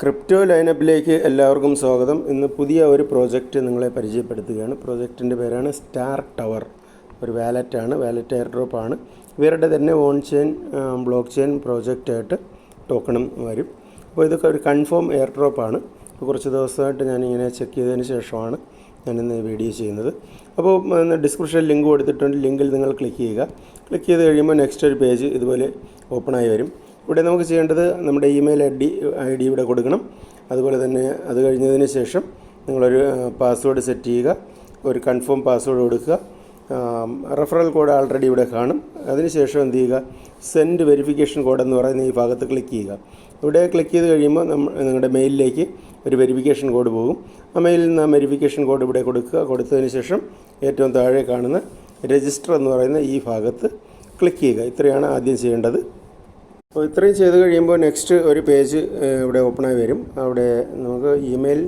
Crypto ലൈനപ്പിലേക്ക് എല്ലാവർക്കും സ്വാഗതം. ഇന്ന് പുതിയ ഒരു പ്രോജക്റ്റ് നിങ്ങളെ പരിചയപ്പെടുത്തുകയാണ്. പ്രോജക്റ്റിന്റെ പേരാണ് സ്റ്റാർ ടവർ. ഒരു വാലറ്റാണ് വാലറ്റ് എയർ ഡ്രോപ്പ് ആണ്. ഇവരുടെ തന്നെ ഓൺ ചെയിൻ ബ്ലോക്ക് ചെയിൻ പ്രോജക്റ്റായിട്ട് ടോക്കണും വരും. അപ്പോൾ ഇതൊക്കെ ഒരു കൺഫേം എയർ ഡ്രോപ്പാണ് കുറച്ച് ദിവസമായിട്ട് ഞാനിങ്ങനെ ചെക്ക് ചെയ്തതിന് ശേഷമാണ് ഞാനിന്ന് വീഡിയോ ചെയ്യുന്നത്. അപ്പോൾ ഡിസ്ക്രിപ്ഷൻ ലിങ്ക് കൊടുത്തിട്ടുണ്ട്. ലിങ്കിൽ നിങ്ങൾ ക്ലിക്ക് ചെയ്യുക. ക്ലിക്ക് ചെയ്ത് കഴിയുമ്പോൾ നെക്സ്റ്റ് ഒരു പേജ് ഇതുപോലെ ഓപ്പണായി വരും. ഇവിടെ നമുക്ക് ചെയ്യേണ്ടത് നമ്മുടെ email I D I D ഇവിടെ കൊടുക്കണം. അതുപോലെ തന്നെ അത് കഴിഞ്ഞതിന് ശേഷം നിങ്ങളൊരു പാസ്വേഡ് സെറ്റ് ചെയ്യുക. ഒരു കൺഫേം പാസ്വേഡ് കൊടുക്കുക. റെഫറൽ കോഡ് ആൾറെഡി ഇവിടെ കാണും. അതിനുശേഷം എന്ത് ചെയ്യുക? സെൻഡ് വെരിഫിക്കേഷൻ കോഡ് എന്ന് പറയുന്ന ഈ ഭാഗത്ത് ക്ലിക്ക് ചെയ്യുക. ഇവിടെ ക്ലിക്ക് ചെയ്ത് കഴിയുമ്പോൾ നമ്മൾ നിങ്ങളുടെ മെയിലിലേക്ക് ഒരു വെരിഫിക്കേഷൻ കോഡ് പോകും. ആ മെയിലിൽ നിന്ന് ആ വെരിഫിക്കേഷൻ കോഡ് ഇവിടെ കൊടുക്കുക. കൊടുത്തതിന് ശേഷം ഏറ്റവും താഴെ കാണുന്ന രജിസ്റ്റർ എന്ന് പറയുന്ന ഈ ഭാഗത്ത് ക്ലിക്ക് ചെയ്യുക. ഇത്രയാണ് ആദ്യം ചെയ്യേണ്ടത്. അപ്പോൾ ഇത്രയും ചെയ്ത് കഴിയുമ്പോൾ നെക്സ്റ്റ് ഒരു പേജ് ഇവിടെ ഓപ്പണായി വരും. അവിടെ നമുക്ക് ഇമെയിൽ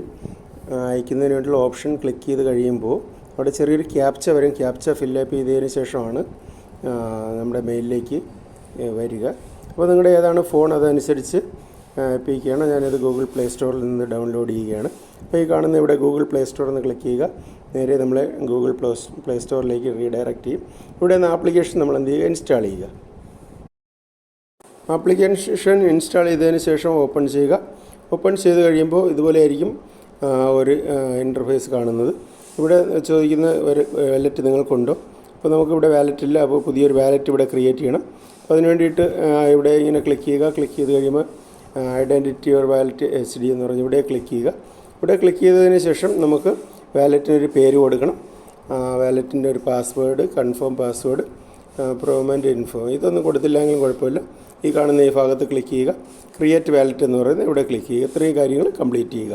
അയക്കുന്നതിന് വേണ്ടിയുള്ള ഓപ്ഷൻ ക്ലിക്ക് ചെയ്ത് കഴിയുമ്പോൾ അവിടെ ചെറിയൊരു ക്യാപ്ച വരും. ക്യാപ്ച ഫില്ലപ്പ് ചെയ്തതിന് ശേഷമാണ് നമ്മുടെ മെയിലിലേക്ക് വരിക. അപ്പോൾ നിങ്ങളുടെ ഏതാണ് ഫോൺ അതനുസരിച്ച് എപ്പിക്കുകയാണ് ഞാനിത് ഗൂഗിൾ പ്ലേ സ്റ്റോറിൽ നിന്ന് ഡൗൺലോഡ് ചെയ്യുകയാണ്. അപ്പോൾ ഈ കാണുന്ന ഇവിടെ ഗൂഗിൾ പ്ലേ സ്റ്റോറിൽ നിന്ന് ക്ലിക്ക് ചെയ്യുക. നേരെ നമ്മൾ ഗൂഗിൾ പ്ലേ സ്റ്റോറിലേക്ക് റീഡയറക്റ്റ് ചെയ്യും. ഇവിടെ നിന്ന് ആപ്ലിക്കേഷൻ നമ്മൾ എന്ത് ചെയ്യുക? ഇൻസ്റ്റാൾ ചെയ്യുക. ആപ്ലിക്കേഷൻ ഇൻസ്റ്റാൾ ചെയ്തതിന് ശേഷം ഓപ്പൺ ചെയ്യുക. ഓപ്പൺ ചെയ്ത് കഴിയുമ്പോൾ ഇതുപോലെ ആയിരിക്കും ഒരു ഇന്റർഫേസ് കാണുന്നത്. ഇവിടെ ചോദിക്കുന്ന ഒരു വാലറ്റ് നിങ്ങൾക്കുണ്ടോ? അപ്പോൾ നമുക്കിവിടെ വാലറ്റ് ഇല്ല അപ്പോൾ പുതിയൊരു വാലറ്റ് ഇവിടെ ക്രിയേറ്റ് ചെയ്യണം. അപ്പോൾ അതിന് വേണ്ടിയിട്ട് ഇവിടെ ഇങ്ങനെ ക്ലിക്ക് ചെയ്യുക. ക്ലിക്ക് ചെയ്ത് കഴിയുമ്പോൾ identity or wallet H D എന്ന് പറഞ്ഞ് ഇവിടെ ക്ലിക്ക് ചെയ്യുക. ഇവിടെ ക്ലിക്ക് ചെയ്തതിന് ശേഷം നമുക്ക് വാലറ്റിനൊരു പേര് കൊടുക്കണം. വാലറ്റിന്റെ ഒരു പാസ്വേഡ് കൺഫേം പാസ്വേഡ് പ്രൊവമെന്റ് ഇൻഫോ ഇതൊന്നും കൊടുത്തില്ലെങ്കിലും കുഴപ്പമില്ല. ഈ കാണുന്ന ഈ ഭാഗത്ത് ക്ലിക്ക് ചെയ്യുക. ക്രിയേറ്റ് വാലറ്റ് എന്ന് പറയുന്നത് ഇവിടെ ക്ലിക്ക് ചെയ്യുക. ഇത്രയും കാര്യങ്ങൾ കംപ്ലീറ്റ് ചെയ്യുക.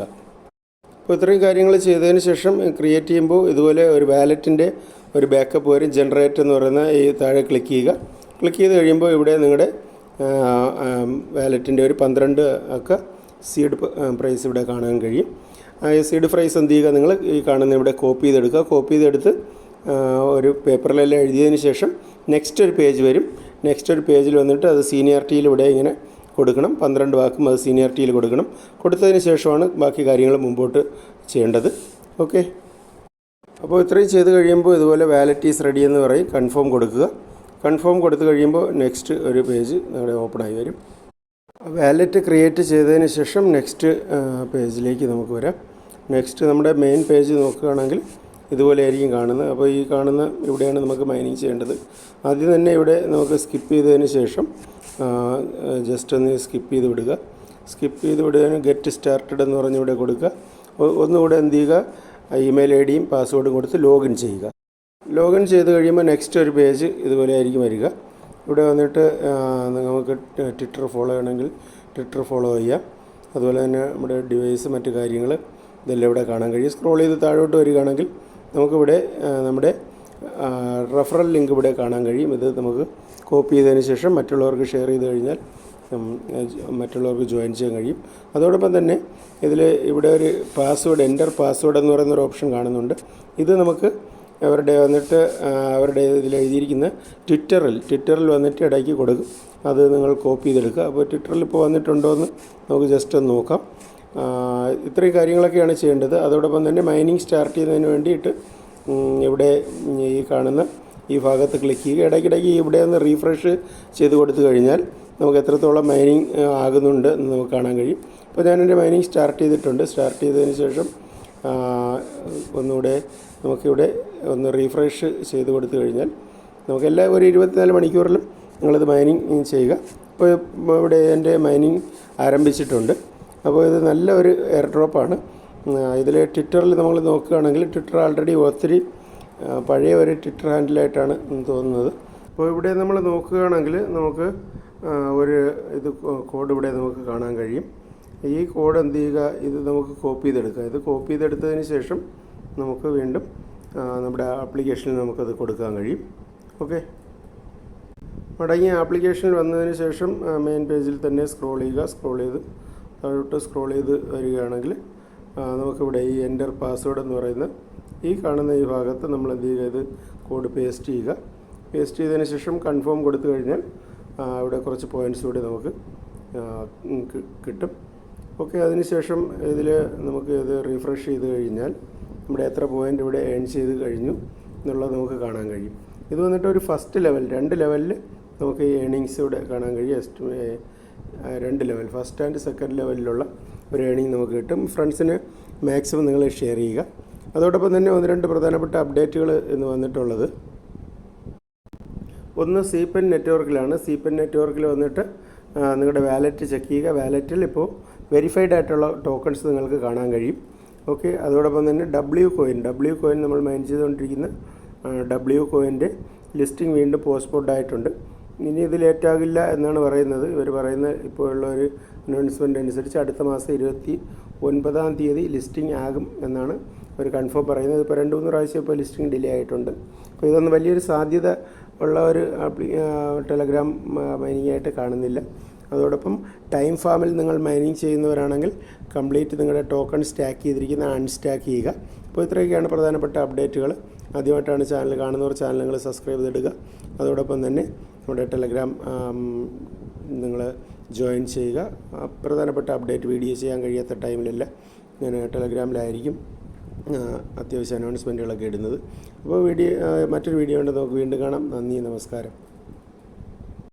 അപ്പോൾ ഇത്രയും കാര്യങ്ങൾ ചെയ്തതിന് ശേഷം ക്രിയേറ്റ് ചെയ്യുമ്പോൾ ഇതുപോലെ ഒരു വാലറ്റിന്റെ ഒരു ബാക്കപ്പ് വരും. ജനറേറ്റ് എന്ന് പറയുന്ന ഈ താഴെ ക്ലിക്ക് ചെയ്യുക. ക്ലിക്ക് ചെയ്ത് കഴിയുമ്പോൾ ഇവിടെ നിങ്ങളുടെ വാലറ്റിന്റെ ഒരു പന്ത്രണ്ട് ഒക്കെ സീഡ് പ്രൈസ് ഇവിടെ കാണാൻ കഴിയും. ഈ സീഡ് പ്രൈസ് എന്ത് ചെയ്യുക? നിങ്ങൾ ഈ കാണുന്ന ഇവിടെ കോപ്പി ചെയ്തെടുക്കുക. കോപ്പി ചെയ്തെടുത്ത് ഒരു പേപ്പറിലെല്ലാം എഴുതിയതിന് ശേഷം നെക്സ്റ്റ് ഒരു പേജ് വരും. നെക്സ്റ്റ് ഒരു പേജിൽ വന്നിട്ട് അത് സീനിയറിറ്റിയിൽ ഇവിടെ ഇങ്ങനെ കൊടുക്കണം. പന്ത്രണ്ട് വാക്കും അത് സീനിയറിറ്റിയിൽ കൊടുക്കണം. കൊടുത്തതിന് ശേഷമാണ് ബാക്കി കാര്യങ്ങൾ മുമ്പോട്ട് ചെയ്യേണ്ടത്. ഓക്കെ അപ്പോൾ ഇത്രയും ചെയ്ത് കഴിയുമ്പോൾ ഇതുപോലെ വാലറ്റീസ് റെഡി എന്ന് പറയും. കൺഫേം കൊടുക്കുക. കൺഫേം കൊടുത്തു കഴിയുമ്പോൾ നെക്സ്റ്റ് ഒരു പേജ് നിങ്ങളുടെ ആയി വരും. വാലറ്റ് ക്രിയേറ്റ് ചെയ്തതിന് ശേഷം നെക്സ്റ്റ് പേജിലേക്ക് നമുക്ക് വരാം. നെക്സ്റ്റ് നമ്മുടെ മെയിൻ പേജ് നോക്കുകയാണെങ്കിൽ ഇതുപോലെ ആയിരിക്കും കാണുന്നത്. അപ്പോൾ ഈ കാണുന്ന ഇവിടെയാണ് നമുക്ക് മൈനിങ് ചെയ്യേണ്ടത്. ആദ്യം തന്നെ ഇവിടെ നമുക്ക് സ്കിപ്പ് ചെയ്തതിന് ശേഷം ജസ്റ്റ് ഒന്ന് സ്കിപ്പ് ചെയ്ത് വിടുക. സ്കിപ്പ് ചെയ്ത് വിടുകയാണ് ഗെറ്റ് സ്റ്റാർട്ടഡ് എന്ന് പറഞ്ഞ് ഇവിടെ കൊടുക്കുക. ഒന്നുകൂടെ എന്ത് ചെയ്യുക? ഇമെയിൽ ഐ ഡിയും പാസ്വേഡും കൊടുത്ത് ലോഗിൻ ചെയ്യുക. ലോഗിൻ ചെയ്ത് കഴിയുമ്പോൾ നെക്സ്റ്റ് ഒരു പേജ് ഇതുപോലെ ആയിരിക്കും വരിക. ഇവിടെ വന്നിട്ട് നമുക്ക് ട്വിറ്റർ ഫോളോ ചെയ്യണമെങ്കിൽ ട്വിറ്റർ ഫോളോ ചെയ്യാം. അതുപോലെ തന്നെ നമ്മുടെ ഡിവൈസ് മറ്റു കാര്യങ്ങൾ ഇതെല്ലാം ഇവിടെ കാണാൻ കഴിയും. സ്ക്രോൾ ചെയ്ത് താഴോട്ട് വരികയാണെങ്കിൽ നമുക്കിവിടെ നമ്മുടെ റെഫറൽ ലിങ്ക് ഇവിടെ കാണാൻ കഴിയും. ഇത് നമുക്ക് കോപ്പി ചെയ്തതിന് ശേഷം മറ്റുള്ളവർക്ക് ഷെയർ ചെയ്ത് കഴിഞ്ഞാൽ മറ്റുള്ളവർക്ക് ജോയിൻ ചെയ്യാൻ കഴിയും. അതോടൊപ്പം തന്നെ ഇതിൽ ഇവിടെ ഒരു പാസ്വേഡ് എന്റർ പാസ്വേഡ് എന്ന് പറയുന്ന ഒരു ഓപ്ഷൻ കാണുന്നുണ്ട്. ഇത് നമുക്ക് അവരുടെ വന്നിട്ട് അവരുടെ ഇതിൽ എഴുതിയിരിക്കുന്ന ട്വിറ്ററിൽ ട്വിറ്ററിൽ വന്നിട്ട് ഇടയ്ക്ക് കൊടുക്കും. അത് നിങ്ങൾ കോപ്പി ചെയ്തെടുക്കുക. അപ്പോൾ ട്വിറ്ററിൽ ഇപ്പോൾ വന്നിട്ടുണ്ടോ എന്ന് നമുക്ക് ജസ്റ്റ് ഒന്ന് നോക്കാം. ഇത്രയും കാര്യങ്ങളൊക്കെയാണ് ചെയ്യേണ്ടത്. അതോടൊപ്പം തന്നെ മൈനിങ് സ്റ്റാർട്ട് ചെയ്യുന്നതിന് വേണ്ടിയിട്ട് ഇവിടെ ഈ കാണുന്ന ഈ ഭാഗത്ത് ക്ലിക്ക് ചെയ്യുക. ഇടയ്ക്കിടയ്ക്ക് ഇവിടെ ഒന്ന് റീഫ്രഷ് ചെയ്ത് കൊടുത്തു കഴിഞ്ഞാൽ നമുക്ക് എത്രത്തോളം മൈനിങ് ആകുന്നുണ്ട് എന്ന് നമുക്ക് കാണാൻ കഴിയും. അപ്പോൾ ഞാനെന്റെ മൈനിങ് സ്റ്റാർട്ട് ചെയ്തിട്ടുണ്ട്. സ്റ്റാർട്ട് ചെയ്തതിന് ശേഷം ഒന്നുകൂടെ നമുക്കിവിടെ ഒന്ന് റീഫ്രഷ് ചെയ്ത് കൊടുത്തു കഴിഞ്ഞാൽ നമുക്ക് എല്ലാ ഒരു ഇരുപത്തിനാല് മണിക്കൂറിലും നിങ്ങളിത് മൈനിങ് ചെയ്യുക. അപ്പോൾ ഇവിടെ എന്റെ മൈനിങ് ആരംഭിച്ചിട്ടുണ്ട്. അപ്പോൾ ഇത് നല്ല ഒരു എയർ ഡ്രോപ്പാണ് ഇതിൽ ട്വിറ്ററിൽ നമ്മൾ നോക്കുകയാണെങ്കിൽ ട്വിറ്റർ ആൾറെഡി ഒത്തിരി പഴയ ഒരു ട്വിറ്റർ ഹാൻഡിലായിട്ടാണ് തോന്നുന്നത്. അപ്പോൾ ഇവിടെ നമ്മൾ നോക്കുകയാണെങ്കിൽ നമുക്ക് ഒരു ഇത് കോഡ് ഇവിടെ നമുക്ക് കാണാൻ കഴിയും. ഈ കോഡ് എന്ത് ചെയ്യുക? ഇത് നമുക്ക് കോപ്പി ചെയ്തെടുക്കുക. ഇത് കോപ്പി ചെയ്തെടുത്തതിന് ശേഷം നമുക്ക് വീണ്ടും നമ്മുടെ ആപ്ലിക്കേഷനിൽ നമുക്കത് കൊടുക്കാൻ കഴിയും. ഓക്കെ മടങ്ങിയ ആപ്ലിക്കേഷനിൽ വന്നതിന് ശേഷം മെയിൻ പേജിൽ തന്നെ സ്ക്രോൾ ചെയ്യുക. സ്ക്രോൾ ചെയ്ത് താഴോട്ട് സ്ക്രോൾ ചെയ്ത് വരികയാണെങ്കിൽ നമുക്കിവിടെ ഈ എന്റർ പാസ്വേഡ് എന്ന് പറയുന്ന ഈ കാണുന്ന ഈ ഭാഗത്ത് നമ്മൾ എന്ത് ചെയ്യുക ഇത് കോഡ് പേസ്റ്റ് ചെയ്യുക. പേസ്റ്റ് ചെയ്തതിന് ശേഷം കൺഫേം കൊടുത്തു കഴിഞ്ഞാൽ ഇവിടെ കുറച്ച് പോയിന്റ്സ് കൂടി നമുക്ക് കിട്ടും. ഓക്കെ അതിനുശേഷം ഇതിൽ നമുക്ക് ഇത് റീഫ്രഷ് ചെയ്ത് കഴിഞ്ഞാൽ നമ്മുടെ എത്ര പോയിന്റ് ഇവിടെ ഏൺ ചെയ്ത് കഴിഞ്ഞു എന്നുള്ളത് നമുക്ക് കാണാൻ കഴിയും. ഇത് വന്നിട്ട് ഒരു ഫസ്റ്റ് ലെവൽ രണ്ട് ലെവലിൽ നമുക്ക് ഈ ഏണിങ്സ് ഇവിടെ കാണാൻ കഴിയും. എസ്റ്റിമേ രണ്ട് ലെവൽ. ഫസ്റ്റ് ആൻഡ് സെക്കൻഡ് ലെവലിലുള്ള ഒരു ഏണിംഗ് നമുക്ക് കിട്ടും. ഫ്രണ്ട്സിന് മാക്സിമം നിങ്ങൾ ഷെയർ ചെയ്യുക. അതോടൊപ്പം തന്നെ ഒന്ന് രണ്ട് പ്രധാനപ്പെട്ട അപ്ഡേറ്റുകൾ എന്ന് വന്നിട്ടുള്ളത്. ഒന്ന് സീപ്പൻ നെറ്റ്വർക്കിലാണ് സീപ്പൻ നെറ്റ്വർക്കിൽ വന്നിട്ട് നിങ്ങളുടെ വാലറ്റ് ചെക്ക് ചെയ്യുക. വാലറ്റിൽ ഇപ്പോൾ വെരിഫൈഡ് ആയിട്ടുള്ള ടോക്കൺസ് നിങ്ങൾക്ക് കാണാൻ കഴിയും. ഓക്കെ അതോടൊപ്പം തന്നെ ഡബ്ല്യു കോയിൻ ഡബ്ല്യു കോയിൻ നമ്മൾ മൈൻ ചെയ്തുകൊണ്ടിരിക്കുന്ന ഡബ്ല്യു കോയിന്റെ ലിസ്റ്റിംഗ് വീണ്ടും പോസ്റ്റ്പോർഡ് ആയിട്ടുണ്ട്. ഇനി ഇത് ലേറ്റാകില്ല എന്നാണ് പറയുന്നത്. ഇവർ പറയുന്ന ഇപ്പോഴുള്ള ഒരു അനൗൺസ്മെന്റ് അനുസരിച്ച് അടുത്ത മാസം ഇരുപത്തി ഒൻപതാം തീയതി ലിസ്റ്റിംഗ് ആകും എന്നാണ് ഒരു കൺഫേം പറയുന്നത്. ഇപ്പോൾ രണ്ട് മൂന്ന് പ്രാവശ്യം ഇപ്പോൾ ലിസ്റ്റിംഗ് ഡിലേ ആയിട്ടുണ്ട്. അപ്പോൾ ഇതൊന്നും വലിയൊരു സാധ്യത ഉള്ള ഒരു ആപ്ലി ടെലഗ്രാം മൈനിങ് ആയിട്ട് കാണുന്നില്ല. അതോടൊപ്പം ടൈം ഫാമിൽ നിങ്ങൾ മൈനിങ് ചെയ്യുന്നവരാണെങ്കിൽ കംപ്ലീറ്റ് നിങ്ങളുടെ ടോക്കൺ സ്റ്റാക്ക് ചെയ്തിരിക്കുന്ന അൺസ്റ്റാക്ക് ചെയ്യുക. അപ്പോൾ ഇത്രയൊക്കെയാണ് പ്രധാനപ്പെട്ട അപ്ഡേറ്റുകൾ ആദ്യമായിട്ടാണ് ചാനൽ കാണുന്നവർ ചാനലുകൾ സബ്സ്ക്രൈബ് ചെയ്തിടുക. അതോടൊപ്പം തന്നെ നമ്മുടെ ടെലഗ്രാം നിങ്ങൾ ജോയിൻ ചെയ്യുക. പ്രധാനപ്പെട്ട അപ്ഡേറ്റ് വീഡിയോ ചെയ്യാൻ കഴിയാത്ത ടൈമിലല്ല ഞാൻ ടെലഗ്രാമിലായിരിക്കും അത്യാവശ്യം അനൗൺസ്മെന്റുകളൊക്കെ ഇടുന്നത്. അപ്പോൾ വീഡിയോ മറ്റൊരു വീഡിയോ ഉണ്ട് നമുക്ക് വീണ്ടും കാണാം. നന്ദി നമസ്കാരം.